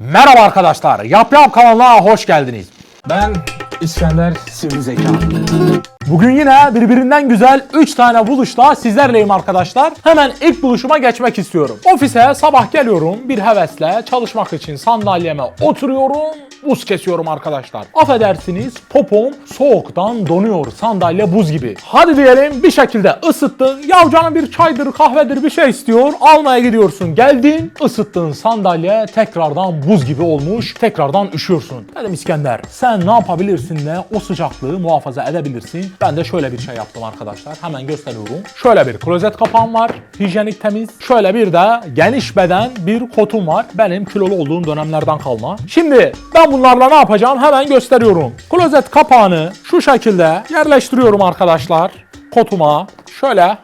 Merhaba arkadaşlar, Yap Yap kanalına hoş geldiniz. Ben İskender Sivri Zeka. Bugün yine birbirinden güzel 3 tane buluşla sizlerleyim arkadaşlar. Hemen ilk buluşuma geçmek istiyorum. Ofise sabah geliyorum bir hevesle çalışmak için sandalyeme oturuyorum. Buz kesiyorum arkadaşlar. Affedersiniz popom soğuktan donuyor sandalye buz gibi. Hadi diyelim bir şekilde ısıttın. Ya canım bir çaydır kahvedir bir şey istiyor. Almaya gidiyorsun. Geldin ısıttığın sandalye tekrardan buz gibi olmuş. Tekrardan üşüyorsun. Dedim İskender sen ne yapabilirsin de o sıcaklığı muhafaza edebilirsin. Ben de şöyle bir şey yaptım arkadaşlar. Hemen gösteriyorum. Şöyle bir klozet kapağım var. Hijyenik temiz. Şöyle bir de geniş beden bir kotum var. Benim kilolu olduğum dönemlerden kalma. Şimdi ben bunlarla ne yapacağım hemen gösteriyorum. Klozet kapağını şu şekilde yerleştiriyorum arkadaşlar. Kotuma. Şöyle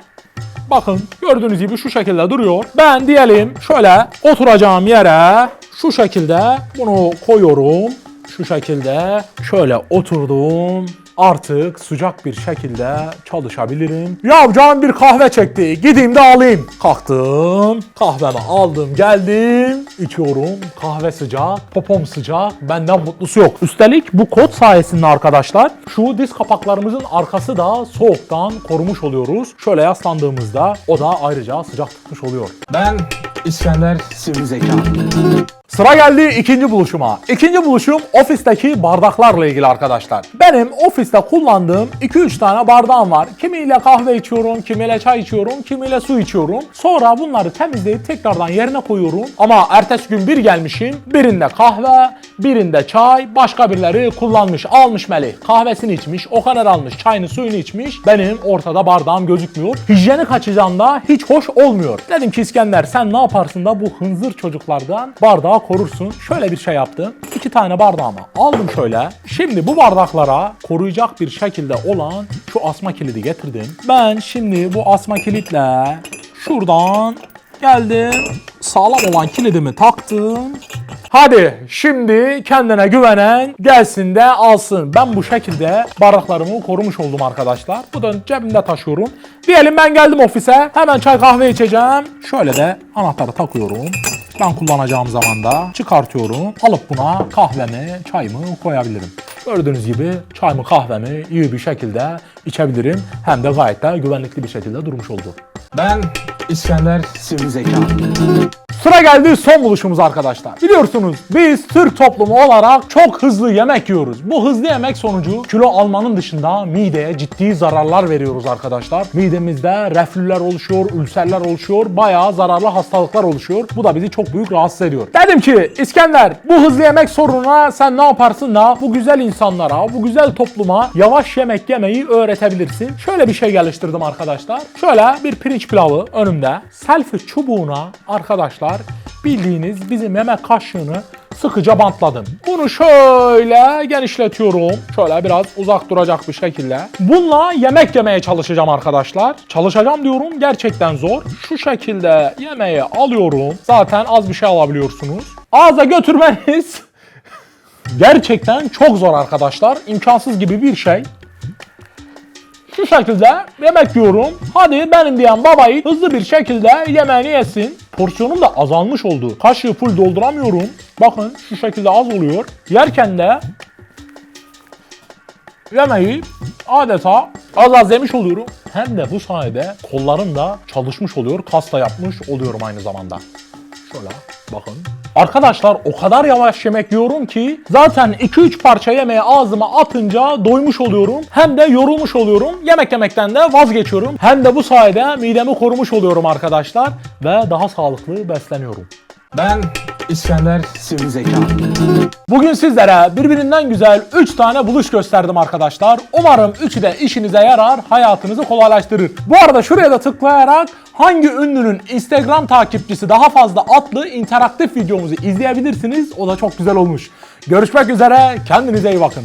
Bakın gördüğünüz gibi şu şekilde duruyor. Ben diyelim şöyle oturacağım yere şu şekilde bunu koyuyorum. Şu şekilde şöyle oturdum. Artık sıcak bir şekilde çalışabilirim. Ya canım bir kahve çekti. Gideyim de alayım. Kalktım. Kahvemi aldım geldim. içiyorum. Kahve sıcak. Popom sıcak. Benden mutlusu yok. Üstelik bu kod sayesinde arkadaşlar şu diz kapaklarımızın arkası da soğuktan korumuş oluyoruz. Şöyle yaslandığımızda o da ayrıca sıcak tutmuş oluyor. Ben İskender Sivri Zeka. Sıra geldi ikinci buluşuma. İkinci buluşum ofisteki bardaklarla ilgili arkadaşlar. Benim ofiste kullandığım 2-3 tane bardağım var. Kimiyle kahve içiyorum, kimiyle çay içiyorum, kimiyle su içiyorum. Sonra bunları temizleyip tekrardan yerine koyuyorum. Ama ertesi gün bir gelmişim. Birinde kahve, birinde çay, başka birileri kullanmış, almış Melih. Kahvesini içmiş, o kadar almış, çayını suyunu içmiş. Benim ortada bardağım gözükmüyor. Hijyenik açıdan da hiç hoş olmuyor. Dedim ki İskender sen ne yaparsın da bu hınzır çocuklardan bardağı korursun. Şöyle bir şey yaptım. İki tane bardağımı aldım şöyle. Şimdi bu bardaklara koruyacak bir şekilde olan şu asma kilidi getirdim. Ben şimdi bu asma kilitle şuradan geldim. Sağlam olan kilidimi taktım. Hadi şimdi kendine güvenen gelsin de alsın. Ben bu şekilde bardaklarımı korumuş oldum arkadaşlar. Bu da cebimde taşıyorum. Diyelim ben geldim ofise. Hemen çay kahve içeceğim. Şöyle de anahtarı takıyorum. Ben kullanacağım zaman da çıkartıyorum. Alıp buna kahvemi, çayımı koyabilirim. Gördüğünüz gibi çayımı kahvemi iyi bir şekilde içebilirim. Hem de gayet de güvenlikli bir şekilde durmuş oldu. Ben İskender Sivri Zeka. Sıra geldi son buluşumuz arkadaşlar. Biliyorsunuz biz Türk toplumu olarak çok hızlı yemek yiyoruz. Bu hızlı yemek sonucu kilo almanın dışında mideye ciddi zararlar veriyoruz arkadaşlar. Midemizde reflüler oluşuyor, ülserler oluşuyor, bayağı zararlı hastalıklar oluşuyor. Bu da bizi çok büyük rahatsız ediyor. Dedim ki İskender bu hızlı yemek sorununa sen ne yaparsın da bu güzel insanlara, bu güzel topluma yavaş yemek yemeyi öğretebilirsin. Şöyle bir şey geliştirdim arkadaşlar. Şöyle bir pirinç pilavı önümde. Selfie çubuğuna arkadaşlar bildiğiniz bizim yemek kaşığını sıkıca bantladım. Bunu şöyle genişletiyorum. Şöyle biraz uzak duracak bir şekilde. Bununla yemek yemeye çalışacağım arkadaşlar. Çalışacağım diyorum gerçekten zor. Şu şekilde yemeği alıyorum. Zaten az bir şey alabiliyorsunuz. Ağza götürmeniz gerçekten çok zor arkadaşlar. İmkansız gibi bir şey. Şu şekilde yemek yiyorum. Hadi benim diyen babayı hızlı bir şekilde yemeğini yesin. Porsiyonum da azalmış oldu. Kaşığı full dolduramıyorum. Bakın şu şekilde az oluyor. Yerken de yemeği adeta az az yemiş oluyorum. Hem de bu sayede kollarım da çalışmış oluyor. Kas da yapmış oluyorum aynı zamanda. Şöyle bakın. Arkadaşlar o kadar yavaş yemek yiyorum ki zaten 2-3 parça yemeği ağzıma atınca doymuş oluyorum. Hem de yorulmuş oluyorum. Yemek yemekten de vazgeçiyorum. Hem de bu sayede midemi korumuş oluyorum arkadaşlar. Ve daha sağlıklı besleniyorum. Ben İskender Sivri. Bugün sizlere birbirinden güzel 3 tane buluş gösterdim arkadaşlar. Umarım üçü de işinize yarar, hayatınızı kolaylaştırır. Bu arada şuraya da tıklayarak hangi ünlünün Instagram takipçisi daha fazla adlı interaktif videomuzu izleyebilirsiniz. O da çok güzel olmuş. Görüşmek üzere, kendinize iyi bakın.